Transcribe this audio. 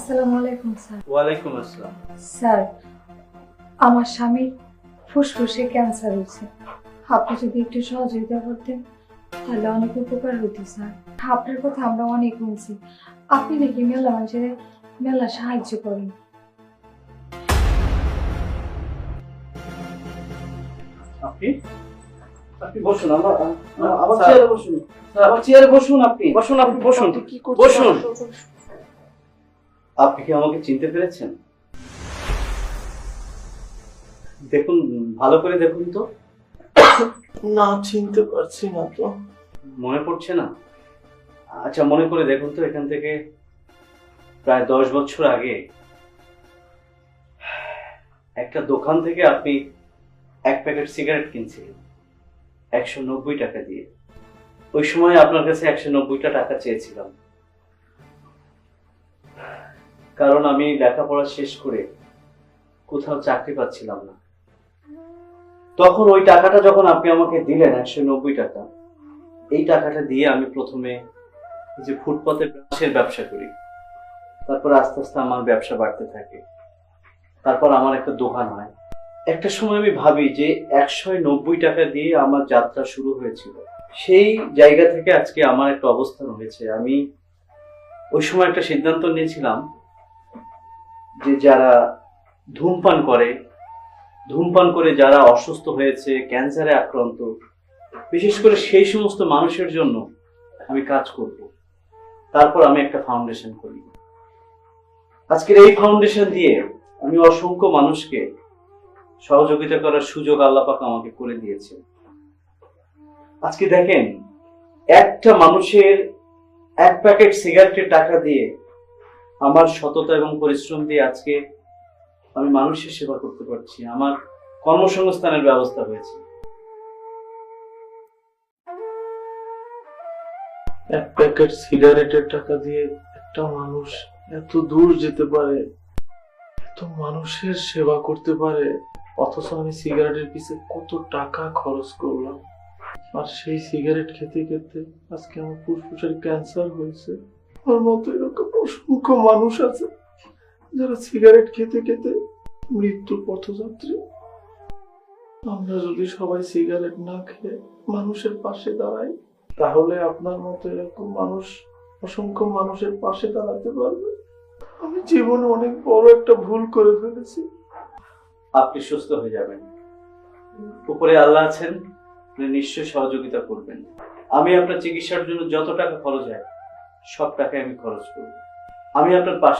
আসসালামু আলাইকুম স্যার। ওয়ালাইকুম আসসালাম। স্যার আমার স্বামীর ফুসফুসে ক্যান্সার হয়েছে। আপনি যদি একটু সহযোগিতা করতেন তাহলে অনেক উপকার হতো স্যার। আপনার কথা আমরা অনেক শুনছি। আপনি নাকি মেলা মানুষের মেলা সাহায্য করেন। আপনি? আপনি বসুন আমার আমার চেয়ারে বসুন। আমার চেয়ারে বসুন আপনি। বসুন আপনি বসুন। কি করছেন? বসুন। আপনি কি আমাকে চিনতে পেরেছেন? দেখুন ভালো করে দেখুন তো। না চিনতে পারছি না তো। মনে পড়ছে না? আচ্ছা মনে করে দেখুন তো এখান থেকে প্রায় দশ বছর আগে একটা দোকান থেকে আপনি এক প্যাকেট সিগারেট কিনছিলেন একশো নব্বই টাকা দিয়ে। ওই সময় আপনার কাছে একশো নব্বইটা টাকা চেয়েছিলাম। কারণ আমি লেখাপড়া শেষ করে কোথাও চাকরি পাচ্ছিলাম না। তখন ওই টাকাটা যখন আপনি আমাকে দিলেন একশো নব্বই টাকা, এই টাকাটা দিয়ে আমি প্রথমে যে ফুটপাতের ব্রাশের ব্যবসা করি। তারপর আস্তে আস্তে আমার ব্যবসা বাড়তে থাকে। তারপর আমার একটা দোকান হয়। একটা সময় আমি ভাবি যে একশো নব্বই টাকা দিয়ে আমার যাত্রা শুরু হয়েছিল। সেই জায়গা থেকে আজকে আমার একটা অবস্থান হয়েছে। আমি ওই সময় একটা সিদ্ধান্ত নিয়েছিলাম যে যারা ধূমপান করে ধূমপান করে যারা অসুস্থ হয়েছে, ক্যান্সারে আক্রান্ত, বিশেষ করে সেই সমস্ত মানুষের জন্য আমি কাজ করব। তারপর আমি একটা ফাউন্ডেশন করি। আজকের এই ফাউন্ডেশন দিয়ে আমি অসংখ্য মানুষকে সহযোগিতা করার সুযোগ আল্লাপাক আমাকে করে দিয়েছে আজকে দেখেন, একটা মানুষের এক প্যাকেট সিগারেটের টাকা দিয়ে আমার সততা এবং পরিশ্রম দিয়ে আজকে আমি মানুষের সেবা করতে পারছি। আমার কর্মসংস্থানের ব্যবস্থা হয়েছে। এক প্যাকেট সিগারেটের টাকা দিয়ে একটা মানুষ এত দূর যেতে পারে, এত মানুষের সেবা করতে পারে, অথচ আমি সিগারেটের পিছে কত টাকা খরচ করলাম। আর সেই সিগারেট খেতে খেতে আজকে আমার ফুসফুসের ক্যান্সার হয়েছে। আমার মতো এরকম অসংখ্য মানুষ আছে যারা সিগারেট খেতে খেতে মৃত্যুর পথযাত্রী। আমরা যদি সবাই সিগারেট না খেয়ে মানুষের পাশে দাঁড়াই, তাহলে আপনার মতো এরকম মানুষ, অসংখ্য মানুষের পাশে দাঁড়াতে পারবে। আমি জীবনে অনেক বড় একটা ভুল করে ফেলেছি। আপনি সুস্থ হয়ে যাবেন। উপরে আল্লাহ আছেন উনি নিশ্চয় সহযোগিতা করবেন। আমি আপনার চিকিৎসার জন্য যত টাকা খরচ হয় সব টাকায় আমি খরচ করব। আমি আপনার পাশে